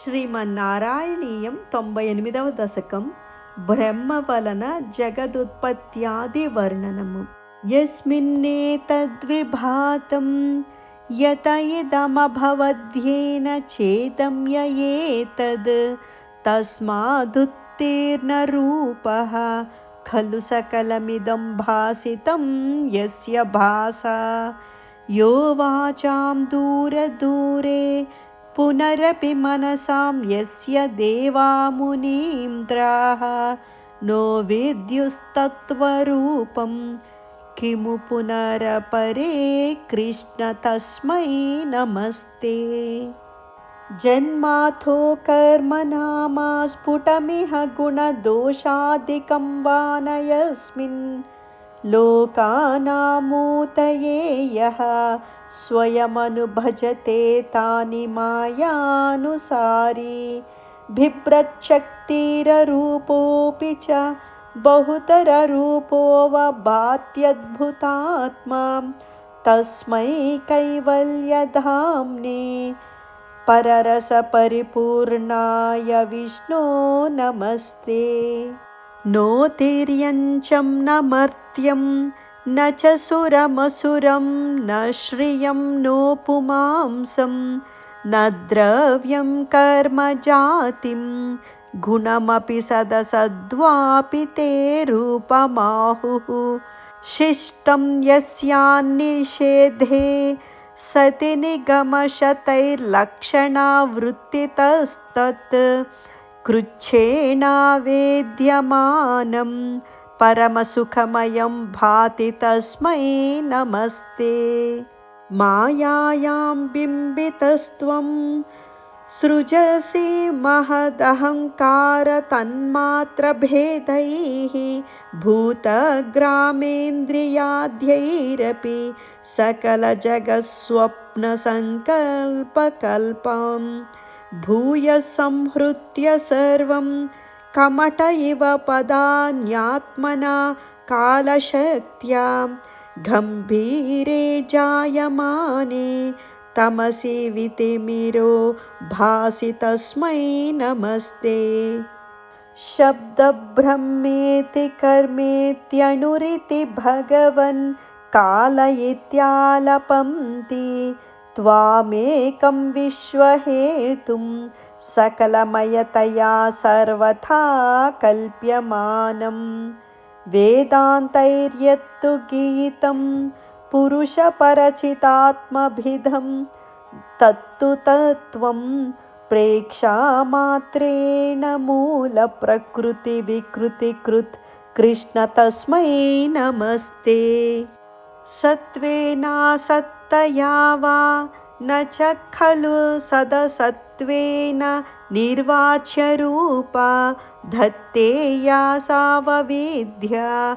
శ్రీమన్నారాయణీయం తొంభై ఎనిమిదవ దశకం బ్రహ్మ వలన జగదుత్పత్యాది వర్ణనము యస్మిన్నేతద్విభాతం యత ఇదమభవద్యేన చేతం యయేతద్ తస్మాదుత్తీర్ణరూపः खलु सकलमिदं भासितं यस्य भासा यो वाचां दूरदूरे पुनरपि मनसां यस्य देवामुनीन्द्राः नो विद्युस्तत्त्वरूपं किमु पुनरपरे कृष्ण तस्मै नमस्ते। जन्माथो कर्मनामा स्फुटमिह गुणदोषादिकं वा न यस्मिन् लोकानामूतये यः स्वयमनुभजते तानि मायानुसारी। बिभ्रच्छक्तिररूपोऽपि च बहुतररूपो वभात्यद्भुतात्मा तस्मै कैवल्यधाम्ने पररसपरिपूर्णाय विष्णो नमस्ते नोतिर्यञ्चं न मर्त्यं न च सुरमसुरं न श्रियं नो पुमांसं न द्रव्यं कर्मजातिं गुणमपि सदसद्वापि ते रूपमाहुः। शिष्टं यस्यान्निषेधे सति निगमशतैर्लक्षणावृत्तितस्तत् कृच्छेणावेद्यमानं परमसुखमयं भाति तस्मै नमस्ते। मायायां बिम्बितस्त्वं सृजसि महदहङ्कारतन्मात्रभेदैः भूतग्रामेन्द्रियाद्यैरपि सकलजगत्स्वप्नसङ्कल्पकल्पं भूय संहृत्य सर्वं कमट इव पदान्यात्मना कालशक्त्या गम्भीरे जायमाने तमसि वितिमिरो भासि तस्मै नमस्ते। शब्दब्रह्मेति कर्मेत्यणुरिति भगवन् काल इत्यालपन्ति त्वामेकं विश्वहेतुं सकलमयतया सर्वथा कल्प्यमानं। वेदान्तैर्यत्तु गीतं पुरुषपरचितात्मभिधं तत्तु तत्त्वं प्रेक्षामात्रेण मूलप्रकृतिविकृतिकृत्। कृष्ण तस्मै नमस्ते सत्त्वेनासत्तया वा? न च खलु सदसत्त्वेन निर्वाच्यरूपा? धत्ते या साववेद्या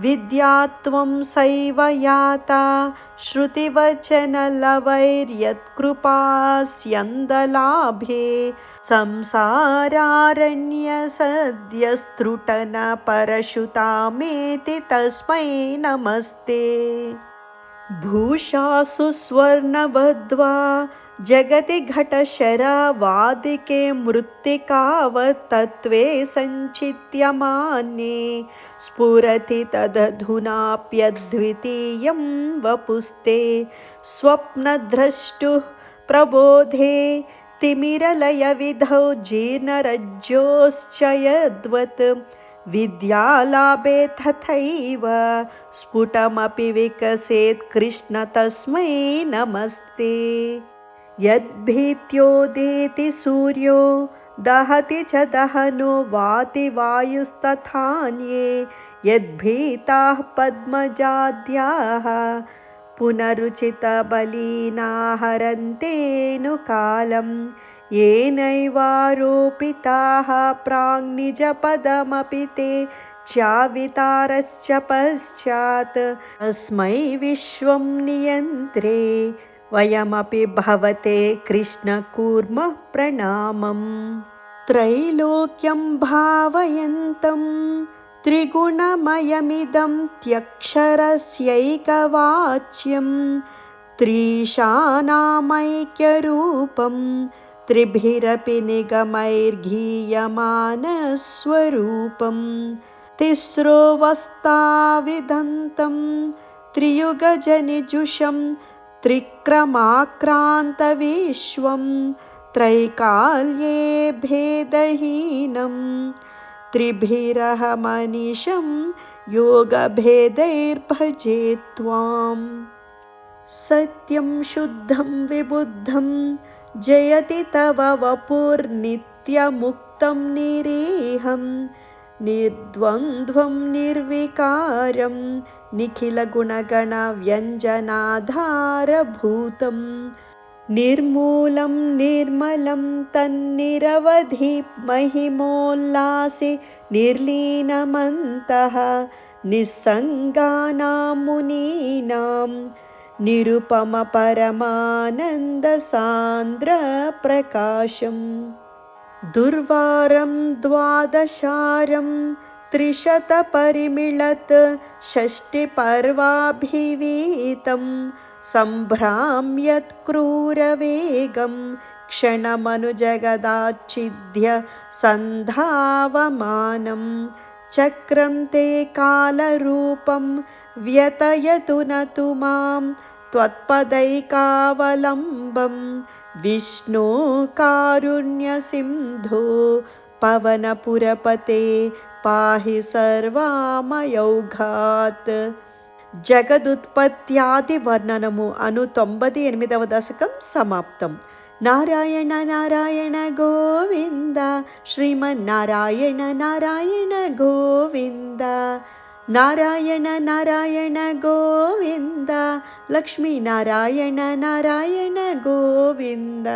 गुणफणिमतिवद्विश्वदृश्यावभासं विद्यात्वं सैव याता श्रुतिवचनलवैर्यत्कृपास्यन्दलाभे संसारारण्यसद्यस्तृटनपरशुतामेति तस्मै नमस्ते। भूषासु स्वर्णवद्वा जगति घटशरवादिके मृत्तिकावत्तत्त्वे सञ्चित्यमान्ये स्फुरति तदधुनाप्यद्वितीयं वपुस्ते स्वप्नद्रष्टुः प्रबोधे तिमिरलयविधौ जीर्णरज्जोश्च यद्वत् विद्यालाभे तथैव स्फुटमपि विकसेत् कृष्ण तस्मै नमस्ते यद्भीत्योदेति सूर्यो दहति च दहनो वाति वायुस्तथान्ये यद्भीताः पद्मजाद्याः पुनरुचितबलीनाहरन्तेऽनुकालं येनैवारोपिताः प्राङ्निजपदमपि ते चावितारश्च पश्चात् तस्मै विश्वं नियन्त्रे वयमपि भवते कृष्णकूर्मः प्रणामम् त्रैलोक्यं भावयन्तं त्रिगुणमयमिदं त्यक्षरस्यैकवाच्यं त्रीशानामैक्यरूपं त्रिभिरपि निगमैर्घीयमानस्वरूपं तिस्रोऽवस्ताविदन्तं त्रियुगजनिजुषं त्रिक्रमाक्रान्तविश्वं त्रैकाल्ये भेदहीनं त्रिभिरहमनिशं योगभेदैर्भजे त्वाम् सत्यं शुद्धं विबुद्धं जयति तव वपुर्नित्यमुक्तं निरीहं निर्द्वन्द्वं निर्विकारं निखिलगुणगणव्यञ्जनाधारभूतं निर्मूलं निर्मलं तन्निरवधि महिमोल्लासे निर्लीनमन्तः निस्सङ्गानां मुनीनां निरुपमपरमानन्दसान्द्रप्रकाशम् दुर्वारं द्वादशारं त्रिशतपरिमिळत् षष्टिपर्वाभिवीतं सम्भ्राम्यत्क्रूरवेगं क्षणमनुजगदाच्छिद्य सन्धावमानं चक्रं ते कालरूपं व्यतयतु न तु मां त्वत्पदैकावलम्बं विष्णो कारुण्यसिन्धो पवनपुरपते पाहि सर्वामयौघात् జగదుత్పత్యాదివర్ణనము అను తొంభై ఎనిమిదవ దశకం సమాప్తం నారాయణ నారాయణ గోవింద శ్రీమన్నారాయణ నారాయణ గోవింద నారాయణ నారాయణ గోవింద లక్ష్మీనారాయణ నారాయణ గోవింద